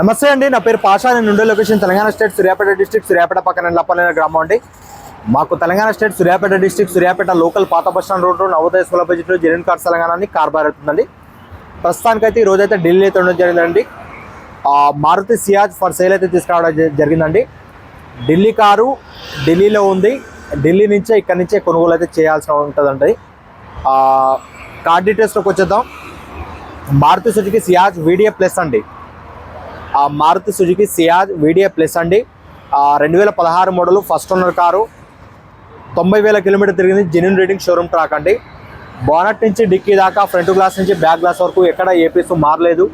నమస్తే అండి నా పేరు పాషా నేను ఉండే location Telangana state Suryapet district Suryapet పక్కన లప్పలైన గ్రామం అండి. మాకు Telangana state Suryapet district Suryapet local పాత bus stand road Navodaya school బడ్జెట్లో జెన్యున్ కార్డ్స్ తెలంగాణ అని కార్ బార్ అవుతుందండి. ప్రస్తుతానికైతే ఈ రోజైతే ఢిల్లీ అయితే ఉండడం జరిగిందండి. మారుతి సియాజ్ ఫర్ సేల్ అయితే తీసుకురావడం జరిగిందండి. ఢిల్లీ కారు ఢిల్లీలో ఉంది. ఢిల్లీ నుంచే ఇక్కడ నుంచే కొనుగోలు అయితే చేయాల్సి ఉంటుందండి. కార్ డీటెయిల్స్లోకి వచ్చేద్దాం. Maruti Suzuki Ciaz video plus అండి. Maruti Suzuki Ciaz video plus అండి. రెండు వేల పదహారు మోడల్ ఫస్ట్ ఓనర్ కారు. తొంభై వేల కిలోమీటర్ తిరిగింది జెన్యున్ రీడింగ్ షోరూమ్ ట్రాక్ అండి. బానట్ నుంచి డిక్కీ దాకా ఫ్రంట్ గ్లాస్ నుంచి బ్యాక్ గ్లాస్ వరకు ఎక్కడ ఏ పీస్ మారలేదు.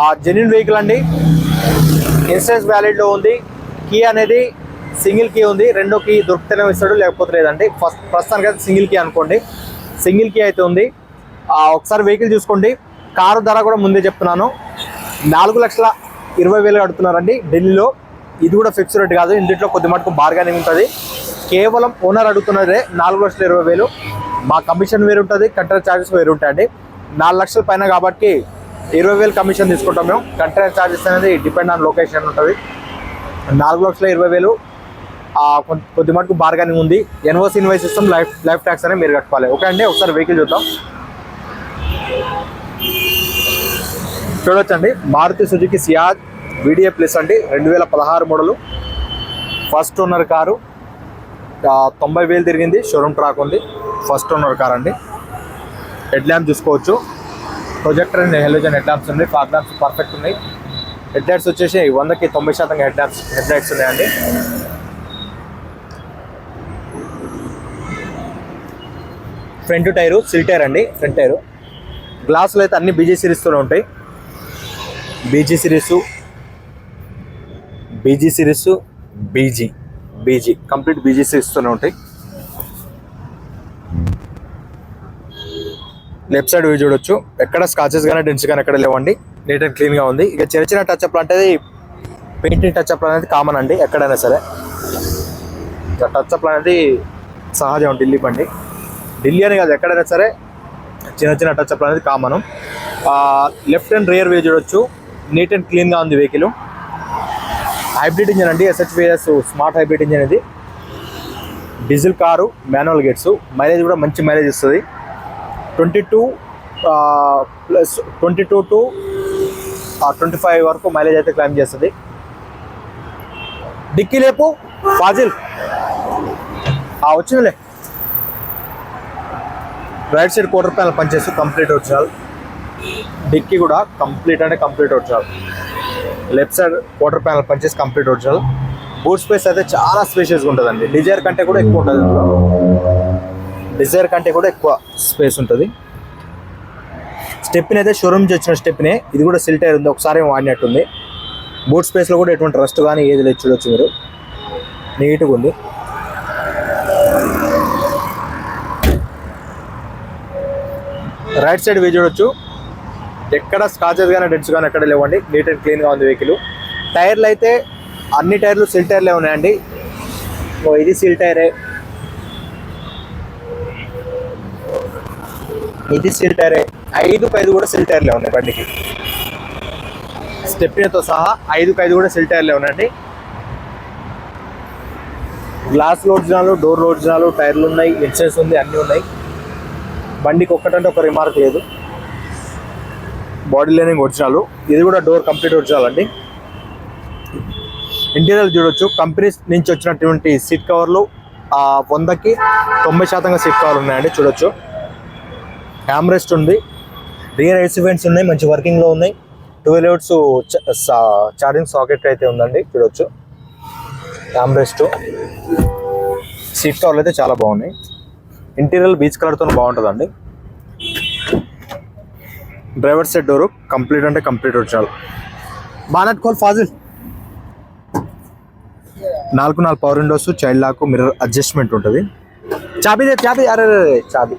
ఆ జెన్యున్ వెహికల్ అండి. ఇన్సూరెన్స్ వ్యాలిడ్లో ఉంది. కీ అనేది సింగిల్ కీ ఉంది. రెండో కీ దొరికితేనే ఇస్తాడు లేకపోతే లేదండి. ఫస్ట్ ప్రస్తుతానికి అయితే సింగిల్ కీ అనుకోండి. సింగిల్ కీ అయితే ఉంది. ఒకసారి వెహికల్ చూసుకోండి. కారు ధర కూడా ముందే చెప్తున్నాను. నాలుగు లక్షల ఇరవై వేలు అడుగుతున్నారండి ఢిల్లీలో. ఇది కూడా ఫిక్స్ రేట్ కాదు ఇందులో కొద్ది మటుకు బార్గానింగ్ ఉంటుంది. కేవలం ఓనర్ అడుగుతున్నదే నాలుగు లక్షల ఇరవై వేలు. మా కమిషన్ వేరు ఉంటుంది కంటైనర్ ఛార్జెస్ వేరు ఉంటాయండి నాలుగు లక్షల పైన కాబట్టి ఇరవై వేలు కమిషన్ తీసుకుంటాం మేము. కంటైనర్ ఛార్జెస్ అనేది డిపెండ్ ఆన్ లొకేషన్ ఉంటుంది. నాలుగు లక్షల ఇరవై వేలు కొద్ది- కొద్ది మటుకు బార్గానింగ్ ఉంది. ఎన్ఓసి ఇన్వైస్ ఇస్తాం లైఫ్ లైఫ్ ట్యాక్స్ అనేది మీరు కట్టుకోవాలి. ఓకే అండి? ఒకసారి వెహికల్ చూద్దాం. చూడొచ్చండి. Maruti Suzuki Ciaz VDi plus అండి. రెండు వేల పదహారు మోడలు. First owner car. తొంభై వేలు తిరిగింది. షోరూమ్ ట్రాక్ ఉంది. ఫస్ట్ ఓనర్ కార్ అండి. హెడ్ ల్యాంప్ చూసుకోవచ్చు. Projector and. Halogen head lamps ఉన్నాయి. ఫాగ్ ల్యాంప్స్ పర్ఫెక్ట్ ఉన్నాయి. హెడ్ లైట్స్ వచ్చేసి వందకి తొంభై శాతం హెడ్ ల్యాంప్స్ హెడ్ లైట్స్ ఉన్నాయండి. ఫ్రంట్ టైరు సిల్ టైర్ అండి. ఫ్రంట్ టైరు గ్లాసులు అయితే అన్ని బీజీ సిరీస్తోనే ఉంటాయి. BG series BG series BG. BG. Complete BG సిరీస్తోనే ఉంటాయి. లెఫ్ట్ సైడ్ వ్యూ చూడొచ్చు. ఎక్కడ స్కాచెస్ కానీ డెన్స్ కానీ ఎక్కడ లేవండి. నీట్ అండ్ క్లీన్గా ఉంది. ఇక చిన్న చిన్న టచ్ అప్ అంటే పెయింటింగ్ టచ్ అప్ అనేది కామన్ అండి ఎక్కడైనా సరే. ఇక టచ్ అప్ అనేది సహజం ఢిల్లీ బండి. ఢిల్లీ అని కాదు ఎక్కడైనా సరే చిన్న చిన్న టచ్ అప్ అనేది common left and rear way చూడొచ్చు. నీట్ అండ్ క్లీన్గా ఉంది వెహికల్. హైబ్రిడ్ ఇంజన్ అండి ఎస్హెచ్విఎస్ స్మార్ట్ హైబ్రిడ్ ఇంజన్ ఇది. Diesel car manual gates mileage కూడా మంచి మైలేజ్ ఇస్తుంది. Twenty two plus twenty two to twenty five వరకు మైలేజ్ అయితే క్లైమ్ చేస్తుంది. డిక్కీ లేపు ఫాజిల్. వచ్చిందిలే. రైట్ సైడ్ క్వార్టర్ ప్యానల్ పనిచేస్తూ కంప్లీట్ వచ్చినాలు డిక్కీ కూడా కంప్లీట్ అంటే complete original. Left side water panel పంచేసి complete original. Boot space అయితే చాలా స్పేషియస్గా ఉంటుందండి. డిజైర్ కంటే కూడా ఎక్కువ ఉంటుంది డిజైర్ కంటే కూడా ఎక్కువ స్పేస్ ఉంటుంది. స్టెప్ని అయితే షోరూమ్ నుంచి వచ్చిన స్టెప్నే ఇది కూడా సిల్ట్ టైర్ ఉంది. ఒకసారి వాడినట్టుంది. బూట్ స్పేస్లో కూడా ఎటువంటి రస్ట్ కానీ ఏది లేదు. చూడొచ్చు మీరు. నీట్గా ఉంది. రైట్ సైడ్ వే చూడొచ్చు. ఎక్కడ స్కాచెస్ కానీ డెడ్స్ కానీ ఎక్కడ లేవండి. నీట్ అండ్ క్లీన్గా ఉంది వెహికల్ టైర్లు అయితే అన్ని టైర్లు సిల్ టైర్లే ఉన్నాయండి. ఓ ఇది సిల్ టైరే ఇది సిల్ టైరే ఐదుకు ఐదు కూడా సిల్ టైర్లే ఉన్నాయి బండికి. స్టెప్నీతో సహా ఐదుకు ఐదు కూడా సిల్ టైర్లే ఉన్నాయండి. గ్లాస్ ఒరిజినాలు డోర్ ఒరిజినాలు టైర్లు ఉన్నాయి ఇన్సూరెన్స్ ఉంది అన్నీ ఉన్నాయి. బండికి ఒక్కటంటే ఒక రిమార్క్ లేదు. Body lining original. ఇది కూడా డోర్ కంప్లీట్ ఒరిజినల్ అండి. ఇంటీరియర్ చూడొచ్చు. కంపెనీ నుంచి వచ్చినటువంటి సీట్ కవర్లు ఆ వందకి తొంభై శాతంగా సీట్ కవర్లు ఉన్నాయండి. చూడొచ్చు. హ్యామ్రెస్ట్ ఉంది. రియర్ ఎసివెంట్స్ ఉన్నాయి. మంచి వర్కింగ్లో ఉన్నాయి. ట్వెల్వ్ ఎవర్స్ ఛార్జింగ్ సాకెట్ అయితే ఉందండి. చూడొచ్చు. హ్యామ్రెస్ట్ సీట్ కవర్లు అయితే చాలా బాగున్నాయి. ఇంటీరియర్ బీచ్ కలర్తో బాగుంటుందండి. డ్రైవర్ సైడ్ డోరు కంప్లీట్ అంటే కంప్లీట్ వచ్చారు బానట్ కోల్ ఫాజిల్. నాలుగు నాలుగు power windows child lock mirror adjustment ఉంటుంది. చాబీ చాబీ అరే చాబీ.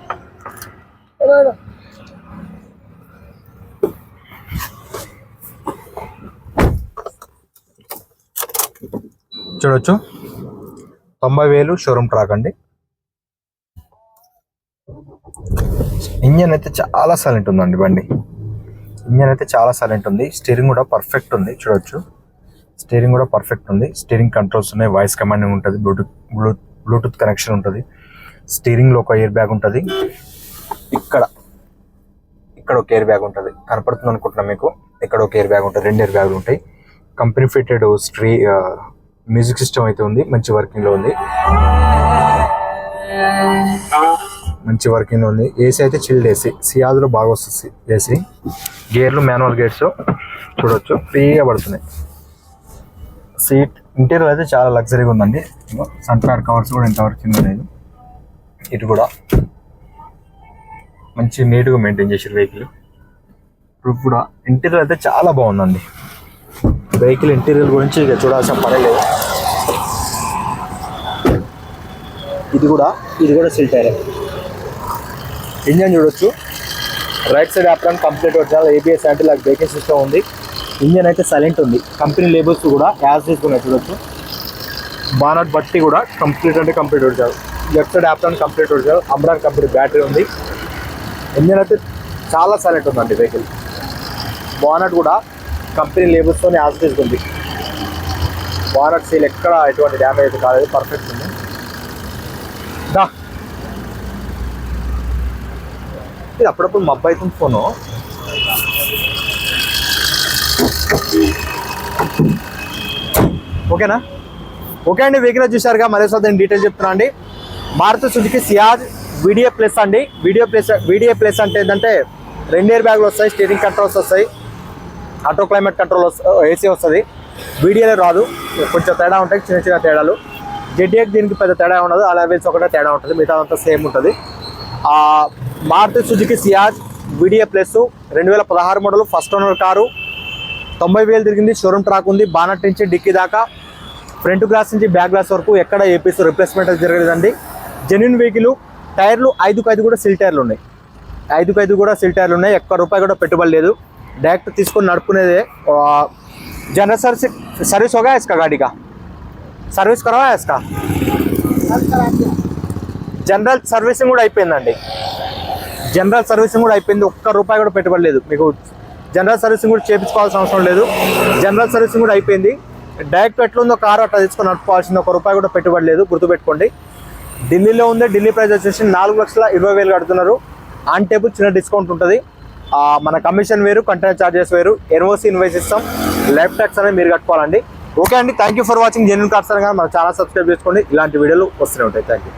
చూడొచ్చు. తొంభై వేలు షోరూమ్ ట్రాక్ అండి. ఇంజన్ అయితే చాలా సైలెంట్ ఉందండి బండి. ఇంజన్ అయితే చాలా సైలెంట్ ఉంది. స్టీరింగ్ కూడా పర్ఫెక్ట్ ఉంది. చూడొచ్చు. స్టీరింగ్ కూడా పర్ఫెక్ట్ ఉంది. స్టీరింగ్ కంట్రోల్స్ ఉన్నాయి. వాయిస్ కమాండింగ్ ఉంటుంది. బ్లూటూత్ బ్లూ- బ్లూటూత్ కనెక్షన్ ఉంటుంది. స్టీరింగ్లో ఒక ఇయర్ బ్యాగ్ ఉంటుంది. ఇక్కడ ఇక్కడ ఒక ఇయర్ బ్యాగ్ ఉంటుంది. కనపడుతుంది అనుకుంటున్నా మీకు. ఇక్కడ ఒక ఇయర్ బ్యాగ్ ఉంటుంది. రెండు ఇయర్ బ్యాగులు ఉంటాయి. Company fitted stereo music system అయితే ఉంది. మంచి వర్కింగ్లో ఉంది. మంచి వర్కింగ్ ఉంది. ఏసీ అయితే చిల్డ్ ఏసీ సియాజ్లో బాగా వస్తుంది ఏసీ గేర్లు మాన్యువల్ గేట్స్ చూడొచ్చు. ఫ్రీగా పడుతున్నాయి. సీట్ ఇంటీరియర్ అయితే చాలా లగ్జరీగా ఉందండి. సన్ఫ్లవర్ కవర్స్ కూడా ఇంతవరకు కింద లేదు ఇటు కూడా మంచి నీట్గా మెయింటైన్ చేసారు వెహికల్ ఇప్పుడు కూడా ఇంటీరియర్ అయితే చాలా బాగుందండి. వెహికల్ ఇంటీరియర్ గురించి ఇక చూడాల్సిన పని ఇది కూడా ఇది కూడా సిల్ టైర్ ఇంజన్ చూడొచ్చు. రైట్ సైడ్ ఆప్రాన్ కంప్లీట్ వచ్చారు ఏబిఎస్ అంటే లైక్ బ్రేకింగ్ సిస్టమ్ ఉంది. ఇంజన్ అయితే సైలెంట్ ఉంది. కంపెనీ లేబుల్స్ కూడా యాజ్ తీసుకున్నాయి చూడొచ్చు. బానట్ బట్టి కూడా కంప్లీట్ అంటే కంప్లీట్ వచ్చారు లెఫ్ట్ సైడ్ ఆప్రాన్ కంప్లీట్ వచ్చారు అమ్రాన్ కంపెనీ బ్యాటరీ ఉంది. ఇంజన్ అయితే చాలా సైలెంట్ ఉందండి వెహికల్ బానట్ కూడా కంపెనీ లేబుల్స్తో యాజ్ తీసుకుంది బానట్ సీల్ ఎక్కడ ఎటువంటి డ్యామేజ్ కాలేదు. పర్ఫెక్ట్ ఉంది. దా ఇది అప్పుడప్పుడు మబ్బు అవుతుంది ఫోను. ఓకేనా? ఓకే అండి వెహికల్ చూసారుగా మరోసారి నేను డీటెయిల్ చెప్తున్నా అండి. Maruti Suzuki Ciaz VDi plus అండి. వీడియో ప్లస్ వీడియో ప్లస్ అంటే ఏంటంటే రెండు ఇయర్ బ్యాగ్లు వస్తాయి స్టీరింగ్ కంట్రోల్స్ వస్తాయి ఆటో క్లైమేట్ కంట్రోల్ ఏసీ వస్తుంది. వీడియోలో రాదు. కొంచెం తేడా ఉంటాయి చిన్న చిన్న తేడాలు. జెడ్ఏకి దీనికి పెద్ద తేడా ఉండదు. అలా వేసి ఒకటే తేడా ఉంటుంది. మిగతా అంతా సేమ్ ఉంటుంది Maruti Suzuki Ciaz video plus రెండు వేల పదహారు మోడల్ ఫస్ట్ ఓనర్ కారు తొంభై వేలు తిరిగింది షోరూమ్ ట్రాక్ ఉంది బానట్ నుంచి డిక్కీ దాకా ఫ్రంట్ గ్లాస్ నుంచి బ్యాక్ గ్లాస్ వరకు ఎక్కడ ఏపీస్ రిప్లేస్మెంట్ అయితే జరగలేదండి జెన్యున్ వెహికల్ టైర్లు ఐదుకు ఐదు కూడా సిల్ టైర్లు ఉన్నాయి ఐదుకు ఐదు కూడా సిల్ టైర్లు ఉన్నాయి ఒక్క రూపాయి కూడా పెట్టుబడి లేదు డైరెక్ట్ తీసుకొని నడుపుకునేదే जनरल सर्विस सर्विस हो गया इसका गाड़ी का सर्विस करवाया इसका జనరల్ సర్వీసింగ్ కూడా అయిపోయిందండి జనరల్ సర్వీసింగ్ కూడా అయిపోయింది. ఒక్క రూపాయి కూడా పెట్టుబడి లేదు మీకు జనరల్ సర్వీసింగ్ కూడా చేయించుకోవాల్సిన అవసరం లేదు. జనరల్ సర్వీసింగ్ కూడా అయిపోయింది. డైరెక్ట్ ఎట్లుందో కారు అట్లా తీసుకొని నడుపుకోవాల్సింది. ఒక రూపాయి కూడా పెట్టుబడి లేదు గుర్తుపెట్టుకోండి. ఢిల్లీలో ఉంది. ఢిల్లీ ప్రైస్ వచ్చేసి నాలుగు లక్షల ఇరవై వేలు కడుతున్నారు. ఆన్ టేబుల్ చిన్న డిస్కౌంట్ ఉంటుంది. మన కమిషన్ వేరు కంటైనర్ చార్జెస్ వేరు. ఎన్ఓసి ఇన్వైస్ ఇస్తాం లైఫ్ ట్యాక్స్ అనేది మీరు కట్టుకోవాలండి. ఓకే అండి. Thank you for watching genuine cars కానీ మన ఛానల్ సబ్స్క్రైబ్ చేసుకోండి. ఇలాంటి వీడియోలు వస్తూనే ఉంటాయి. Thank you